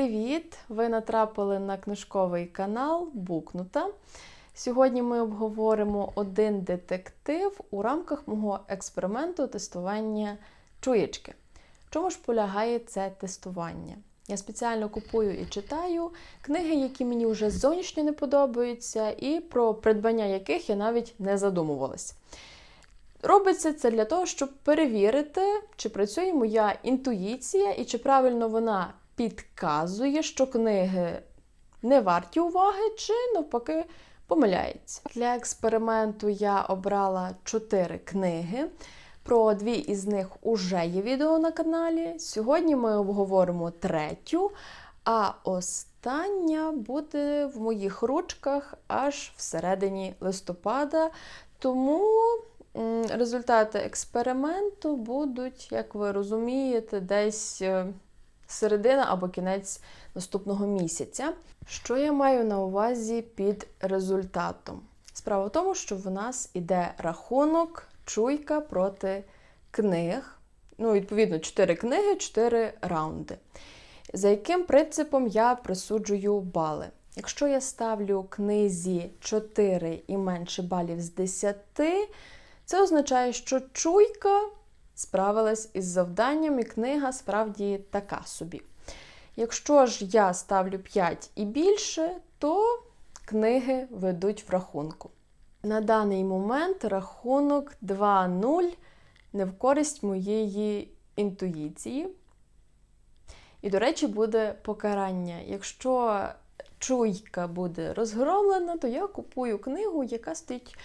Привіт! Ви натрапили на книжковий канал Букнута. Сьогодні ми обговоримо один детектив у рамках мого експерименту тестування чуєчки. Чому ж полягає це тестування? Я спеціально купую і читаю книги, які мені вже зовнішньо не подобаються, і про придбання яких я навіть не задумувалась. Робиться це для того, щоб перевірити, чи працює моя інтуїція і чи правильно вона підказує, що книги не варті уваги, чи навпаки помиляється. Для експерименту я обрала чотири книги. Про дві із них уже є відео на каналі. Сьогодні ми обговоримо третю, а остання буде в моїх ручках аж всередині листопада. Тому результати експерименту будуть, як ви розумієте, десь е, середина або кінець наступного місяця. Що я маю на увазі під результатом? Справа в тому, що в нас іде рахунок чуйка проти книг. Ну, відповідно, 4 книги, 4 раунди. За яким принципом я присуджую бали? Якщо я ставлю книзі 4 і менше балів з 10, це означає, що чуйка справилась із завданням, і книга справді така собі. Якщо ж я ставлю 5 і більше, то книги ведуть в рахунку. На даний момент рахунок 2-0 не в користь моєї інтуїції. І, до речі, буде покарання. Якщо чуйка буде розгромлена, то я купую книгу, яка стоїть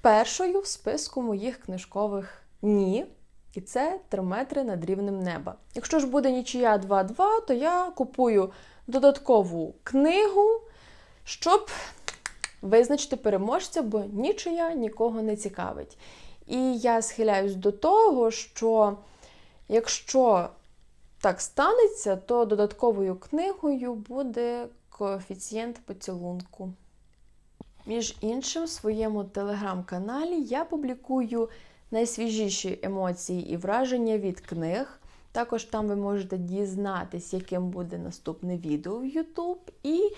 першою в списку моїх книжкових ні. І це 3 метри над рівнем неба. Якщо ж буде нічия 2-2, то я купую додаткову книгу, щоб визначити переможця, бо нічия нікого не цікавить. І я схиляюсь до того, що якщо так станеться, то додатковою книгою буде коефіцієнт поцілунку. Між іншим, в своєму телеграм-каналі я публікую найсвіжіші емоції і враження від книг. Також там ви можете дізнатись, яким буде наступне відео в YouTube, і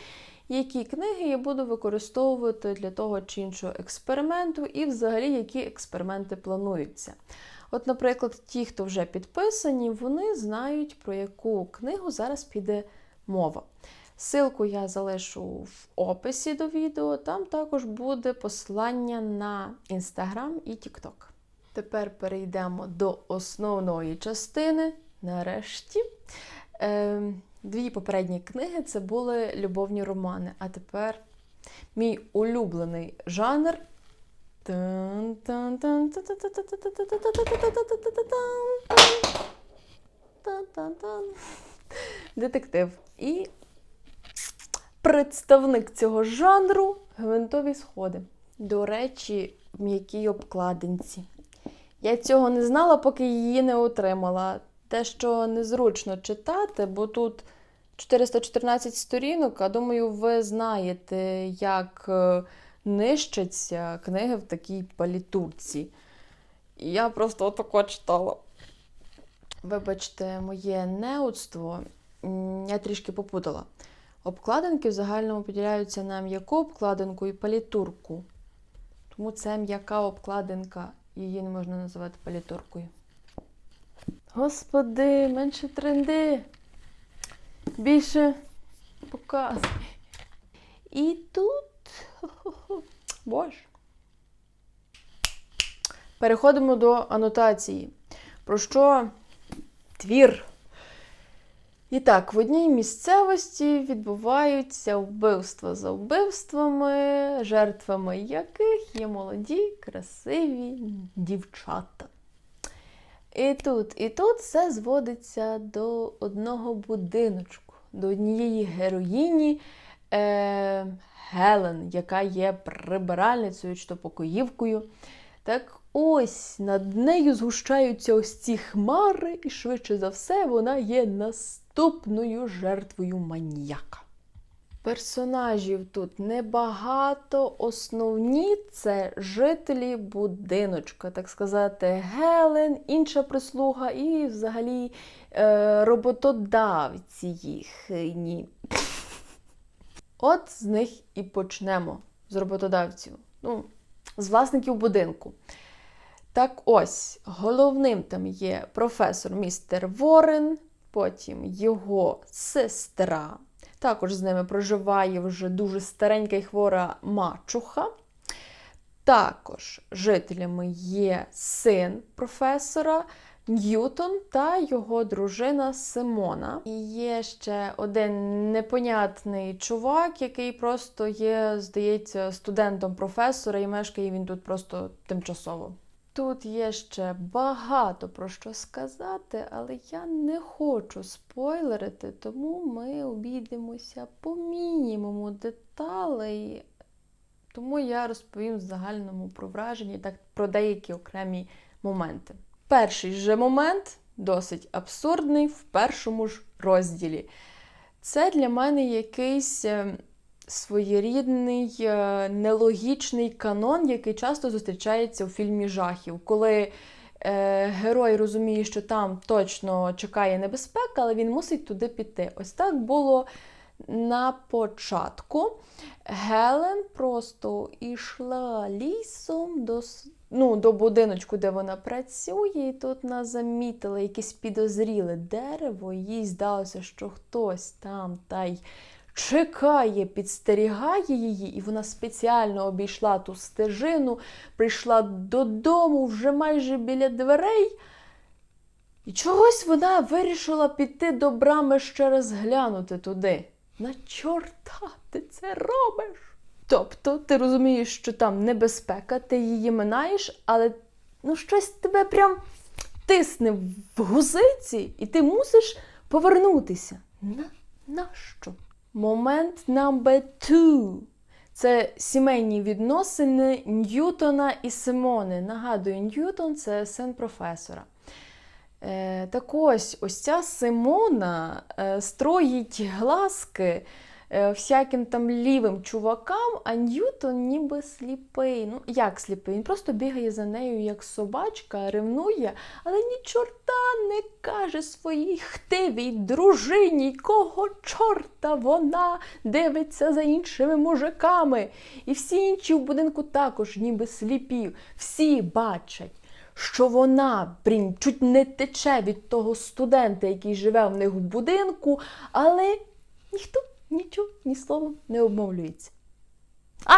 які книги я буду використовувати для того чи іншого експерименту, і взагалі які експерименти плануються. От, наприклад, ті, хто вже підписані, вони знають, про яку книгу зараз піде мова. Силку я залишу в описі до відео, там також буде посилання на Instagram і TikTok. Тепер перейдемо до основної частини. Нарешті. Е, Дві попередні книги це були любовні романи. А тепер мій улюблений жанр. Детектив. І представник цього жанру гвинтові сходи. До речі, в м'якій обкладинці. Я цього не знала, поки її не отримала. Те, що незручно читати, бо тут 414 сторінок, а думаю, ви знаєте, як е, нищаться книги в такій палітурці. І я просто отако читала. Вибачте, моє неудство, я трішки попутала. Обкладинки в загальному поділяються на м'яку обкладинку і палітурку. Тому це м'яка обкладинка, її не можна називати паліторкою. Господи, менше тренди. Більше показ. І тут. Боже. Переходимо до анотації. Про що твір? І так, в одній місцевості відбуваються вбивства за вбивствами, жертвами яких є молоді, красиві дівчата. І тут, і тут все зводиться до одного будиночку, до однієї героїні е, Гелен, яка є прибиральницею чи то покоївкою. Так ось над нею згущаються ось ці хмари, і швидше за все вона є наступною жертвою маніяка. Персонажів тут небагато. Основні це жителі будиночка, так сказати, Гелен, інша прислуга і взагалі е, роботодавці їхні. От з них і почнемо з роботодавців, ну, з власників будинку. Так ось, головним там є професор містер Ворен, потім його сестра. Також з ними проживає вже дуже старенька і хвора мачуха. Також жителями є син професора Ньютон та його дружина Симона. І є ще один непонятний чувак, який просто є, здається, студентом професора, і мешкає він тут просто тимчасово. Тут є ще багато про що сказати, але я не хочу спойлерити, тому ми обійдемося по мінімуму деталей. Тому я розповім в загальному про враження так про деякі окремі моменти. Перший же момент досить абсурдний в першому ж розділі. Це для мене якийсь е, своєрідний е, нелогічний канон, який часто зустрічається у фільмі жахів, коли е, герой розуміє, що там точно чекає небезпека, але він мусить туди піти. Ось так було на початку. Гелен просто йшла лісом до, ну, до будиночку, де вона працює, і тут вона замітила якесь підозріле дерево, їй здалося, що хтось там та й чекає, підстерігає її, і вона спеціально обійшла ту стежину, прийшла додому вже майже біля дверей. І чогось вона вирішила піти до брами ще раз глянути туди. На чорта ти це робиш? Тобто, ти розумієш, що там небезпека, ти її минаєш, але ну щось тебе прям тисне в гузиці, і ти мусиш повернутися. На, нащо? Момент number two. Це сімейні відносини Ньютона і Симони. Нагадую, Ньютон це син професора. Е, так ось, ось ця Симона е, строїть глазки всяким там лівим чувакам, а Ньютон ніби сліпий. Ну, як сліпий? Він просто бігає за нею, як собачка, ревнує, але ні чорта не каже своїй хтивій дружині, кого чорта вона дивиться за іншими мужиками. І всі інші в будинку також ніби сліпі. Всі бачать що вона блін, чуть не тече від того студента, який живе в них в будинку, але ніхто нічого ні словом не обмовлюється. А!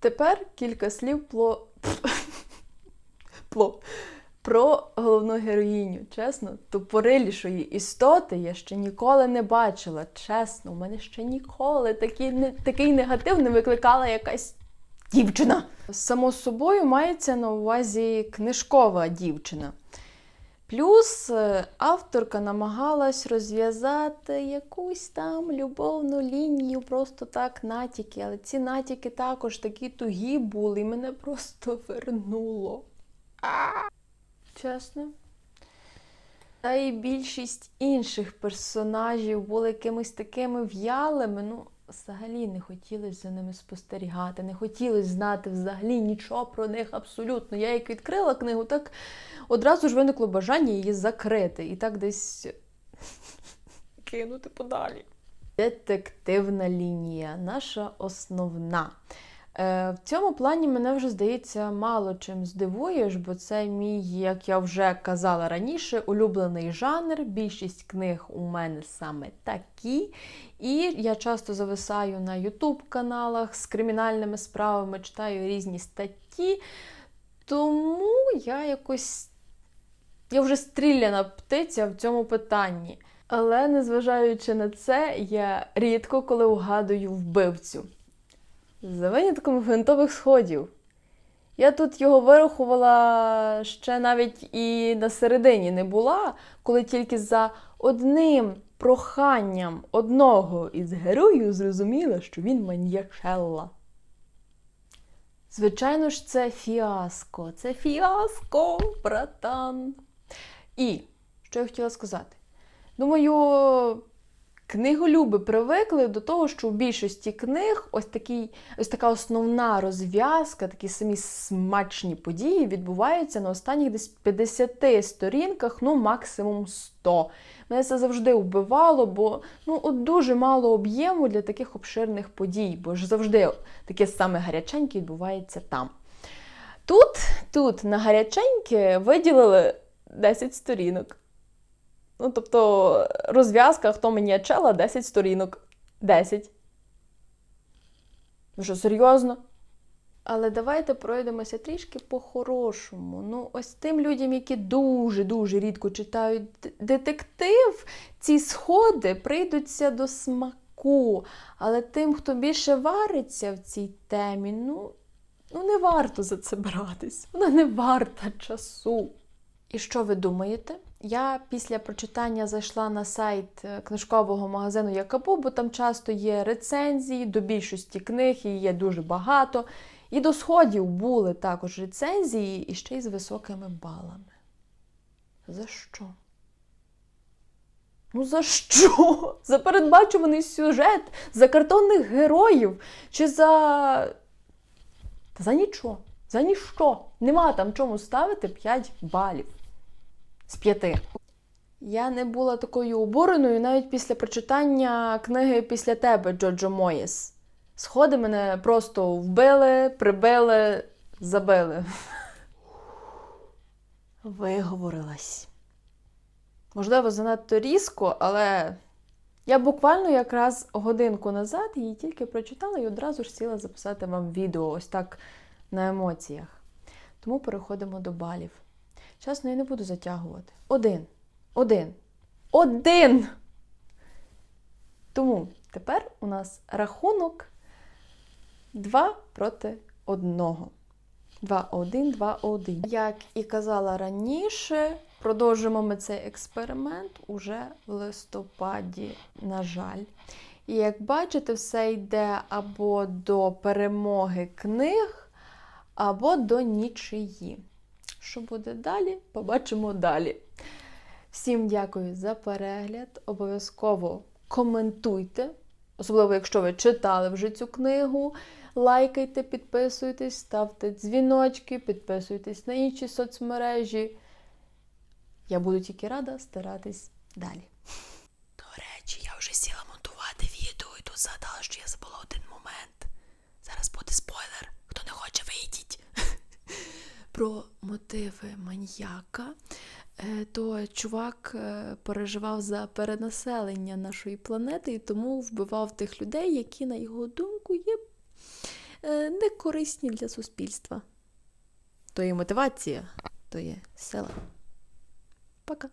Тепер кілька слів пло... пло... про головну героїню. Чесно, тупорилішої істоти я ще ніколи не бачила. Чесно, у мене ще ніколи такий, не... такий негатив не викликала якась дівчина. Само собою мається на увазі книжкова дівчина. Плюс е, авторка намагалась розв'язати якусь там любовну лінію, просто так натяки. Але ці натяки також такі тугі були, і мене просто вернуло. Чесно. Та і більшість інших персонажів були якимись такими в'ялими. Ну, взагалі не хотілося за ними спостерігати, не хотілося знати взагалі нічого про них абсолютно. Я як відкрила книгу, так одразу ж виникло бажання її закрити і так десь кинути подалі. Детективна лінія, наша основна. Е, В цьому плані мене вже здається мало чим здивуєш, бо це мій, як я вже казала раніше, улюблений жанр. Більшість книг у мене саме такі. І я часто зависаю на YouTube каналах з кримінальними справами, читаю різні статті. Тому я якось я вже стріляна птиця в цьому питанні. Але незважаючи на це, я рідко коли угадую вбивцю. За винятком гвинтових сходів. Я тут його вирахувала ще навіть і на середині не була, коли тільки за одним проханням одного із героїв зрозуміла, що він маньячелла. Звичайно ж, це фіаско. Це фіаско, братан. І що я хотіла сказати? Думаю, Книголюби привикли до того, що у більшості книг ось такий, ось така основна розв'язка, такі самі смачні події відбуваються на останніх десь 50 сторінках, ну максимум 100. Мене це завжди вбивало, бо ну, от дуже мало об'єму для таких обширних подій, бо ж завжди таке саме гаряченьке відбувається там. Тут, тут на гаряченьке виділили 10 сторінок. Ну, тобто, розв'язка, хто мені чела, 10 сторінок. 10. Ви що, серйозно? Але давайте пройдемося трішки по-хорошому. Ну, ось тим людям, які дуже-дуже рідко читають детектив, ці сходи прийдуться до смаку. Але тим, хто більше вариться в цій темі, ну, ну не варто за це братись. Вона не варта часу. І що ви думаєте? Я після прочитання зайшла на сайт е, книжкового магазину Якабу, бо там часто є рецензії, до більшості книг її є дуже багато. І до сходів були також рецензії, і ще й з високими балами. За що? Ну за що? За передбачуваний сюжет, за картонних героїв чи за. Та за нічого. За ніщо. Нема там чому ставити 5 балів з 5. Я не була такою обуреною навіть після прочитання книги після тебе Джоджо Моїс. Сходи мене просто вбили, прибили, забили. Виговорилась. Можливо, занадто різко, але я буквально якраз годинку назад її тільки прочитала і одразу ж сіла записати вам відео ось так на емоціях. Тому переходимо до балів. Чесно, я не буду затягувати. Один. Один. Один! Тому тепер у нас рахунок 2 проти 1. 2-1, 2-1. Як і казала раніше, продовжимо ми цей експеримент уже в листопаді, на жаль. І як бачите, все йде або до перемоги книг, або до нічиї. Що буде далі? Побачимо далі. Всім дякую за перегляд. Обов'язково коментуйте, особливо, якщо ви читали вже цю книгу. Лайкайте, підписуйтесь, ставте дзвіночки, підписуйтесь на інші соцмережі. Я буду тільки рада старатись далі. До речі, я вже сіла монтувати відео і тут згадала, що я забула один момент. Зараз буде спойлер. Хто не хоче, вийдіть. Про мотиви маньяка. Е, То чувак е, переживав за перенаселення нашої планети і тому вбивав тих людей, які, на його думку, є е, некорисні для суспільства. То є мотивація, то є сила. Пока.